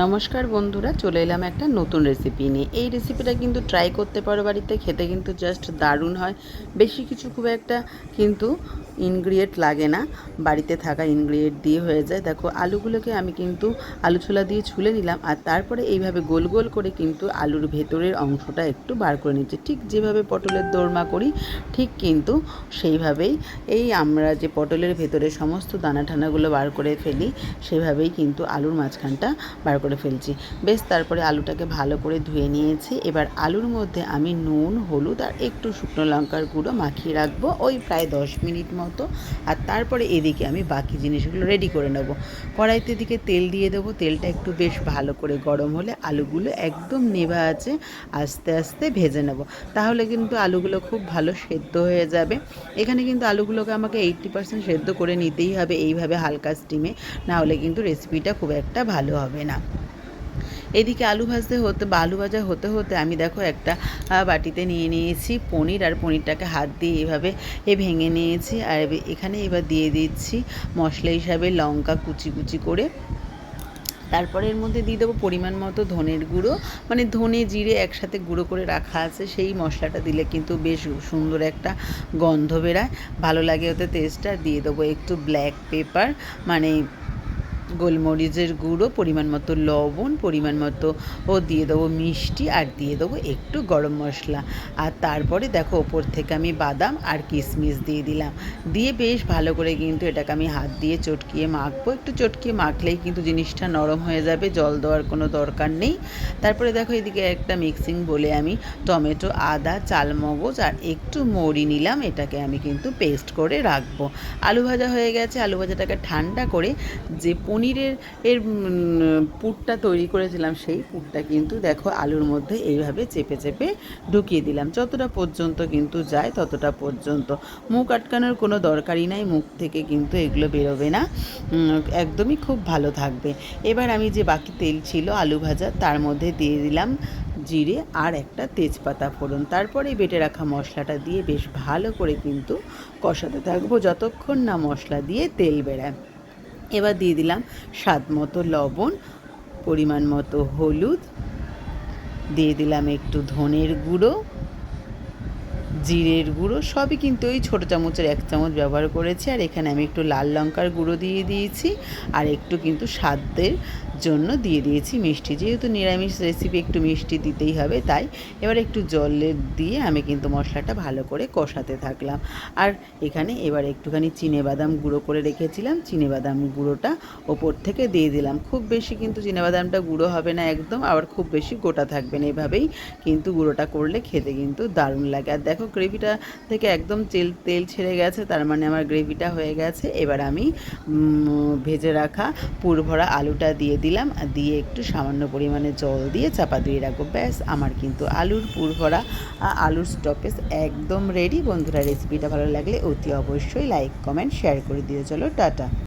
নমস্কার বন্ধুরা, চলে এলাম একটা নতুন রেসিপি নিয়ে। এই রেসিপিটা কিন্তু ট্রাই করতে পারো বাড়িতে, খেতে কিন্তু জাস্ট দারুণ হয়। বেশি কিছু খুব একটা কিন্তু ইনগ্রিডিয়েন্ট লাগে না। বাড়িতে থাকা ইনগ্রিডিয়েন্ট দিয়ে হয়ে যায়। দেখো, আলুগুলোকে আমি কিন্তু আলু ছোলা দিয়ে ছুলে নিলাম, আর তারপরে এইভাবে গোল গোল করে কিন্তু আলুর ভেতরের অংশটা একটু বার করে নিচ্ছি। ঠিক যেভাবে পটলের দোরমা করি, ঠিক কিন্তু সেইভাবেই এই আমরা যে পটলের ভেতরে সমস্ত দানা ঠানাগুলো বার করে ফেলি, সেভাবেই কিন্তু আলুর মাঝখানটা বার করে ফেলছি। বেশ, তারপরে আলুটাকে ভালো করে ধুয়ে নিয়েছি। এবার আলুর মধ্যে আমি নুন, হলুদ আর একটু শুকনো লঙ্কার গুঁড়ো মাখিয়ে রাখব ওই প্রায় দশ মিনিট মতো। আর তারপরে এদিকে আমি বাকি জিনিসগুলো রেডি করে নেব। কড়াইতে দিকে তেল দিয়ে দেবো। তেলটা একটু বেশ ভালো করে গরম হলে আলুগুলো একদম নেভা আছে, আস্তে আস্তে ভেজে নেব। তাহলে কিন্তু আলুগুলো খুব ভালো সেদ্ধ হয়ে যাবে। এখানে কিন্তু আলুগুলোকে আমাকে এইট্টি পার্সেন্ট সেদ্ধ করে নিতেই হবে এইভাবে হালকা স্টিমে না হলে কিন্তু রেসিপিটা খুব একটা ভালো হবে না। এদিকে আলু ভাজতে হতে বা আলু ভাজা হতে হতে আমি দেখো একটা বাটিতে নিয়ে নিয়েছি পনির আর পনিরটাকে হাত দিয়ে এভাবে এ ভেঙে নিয়েছি আর এখানে এবার দিয়ে দিচ্ছি মশলা হিসাবে লঙ্কা কুচি কুচি করে। তারপরে এর মধ্যে দিয়ে দেবো পরিমাণ মতো ধনের গুঁড়ো মানে ধনে জিরে একসাথে গুঁড়ো করে রাখা আছে, সেই মশলাটা দিলে কিন্তু বেশ সুন্দর একটা গন্ধ বেরায়। ভালো লাগে ওতে টেস্টটা দিয়ে দেবো একটু ব্ল্যাক পেপার মানে গোলমরিচের গুঁড়ো, পরিমাণ মতো লবণ, পরিমাণ মতো ও দিয়ে দেবো মিষ্টি আর দিয়ে দেবো একটু গরম মশলা। আর তারপরে দেখো ওপর থেকে আমি বাদাম আর কিশমিশ দিয়ে দিলাম। দিয়ে বেশ ভালো করে কিন্তু এটাকে আমি হাত দিয়ে চটকিয়ে মাখবো। একটু চটকিয়ে মাখলেই কিন্তু জিনিসটা নরম হয়ে যাবে, জল দেওয়ার কোনো দরকার নেই। তারপরে দেখো এদিকে একটা মিক্সিং বলে আমি টমেটো, আদা, চালমগজ আর একটু মৌরি নিলাম। এটাকে আমি কিন্তু পেস্ট করে রাখব। আলু ভাজা হয়ে গেছে। আলু ভাজাটাকে ঠান্ডা করে যে পনিরের, এর পুরটা তৈরি করেছিলাম, সেই পুরটা কিন্তু দেখো আলুর মধ্যে এইভাবে চেপে চেপে ঢুকিয়ে দিলাম। যতটা পর্যন্ত কিন্তু যায় ততটা পর্যন্ত। মুখ আটকানোর কোনো দরকারই নাই, মুখ থেকে কিন্তু এগুলো বেরোবে না। একদমই খুব ভালো থাকবে। এবার আমি যে বাকি তেল ছিল আলু ভাজা, তার মধ্যে দিয়ে দিলাম জিরে আর একটা তেজপাতা ফোড়ন। তারপরে বেটে রাখা মশলাটা দিয়ে বেশ ভালো করে কিন্তু কষাতে থাকব। যতক্ষণ না মশলা দিয়ে তেল বেড়ায় এবার দিয়ে দিলাম স্বাদ মতো লবণ, পরিমাণ মতো হলুদ, দিয়ে দিলাম একটু ধনের গুঁড়ো, জিরের গুঁড়ো, সবই কিন্তু ওই ছোটো চামচের এক চামচ ব্যবহার করেছি। আর এখানে আমি একটু লাল লঙ্কার গুঁড়ো দিয়ে দিয়েছি। আর একটু কিন্তু স্বাদের জন্য দিয়ে দিয়েছি মিষ্টি। যেহেতু নিরামিষ রেসিপি একটু মিষ্টি দিতেই হবে, তাই এবার একটু জলের দিয়ে আমি কিন্তু মশলাটা ভালো করে কষাতে থাকলাম। আর এখানে এবার একটুখানি চিনে বাদাম গুঁড়ো করে রেখেছিলাম। চিনে বাদাম গুঁড়োটা ওপর থেকে দিয়ে দিলাম। খুব বেশি কিন্তু চিনে বাদামটা গুঁড়ো হবে না একদম, আবার খুব বেশি গোটা থাকবে না এভাবেই, কিন্তু গুঁড়োটা করলে খেতে কিন্তু দারুণ লাগে। আর দেখো গ্রেভিটা থেকে একদম তেল তেল ছেড়ে গেছে, তার মানে আমার গ্রেভিটা হয়ে গেছে। এবার আমি ভেজে রাখা পুর ভরা আলুটা দিয়ে দিলাম। দিয়ে একটু সামান্য পরিমাণে জল দিয়ে চাপা দিয়ে রাখব। ব্যাস, আমার কিন্তু আলুর পুর ভরা আলুর স্টপেজ একদম রেডি বন্ধুরা রেসিপিটা ভালো লাগলে অতি অবশ্যই লাইক কমেন্ট শেয়ার করে দিয়ে চলো, টাটা।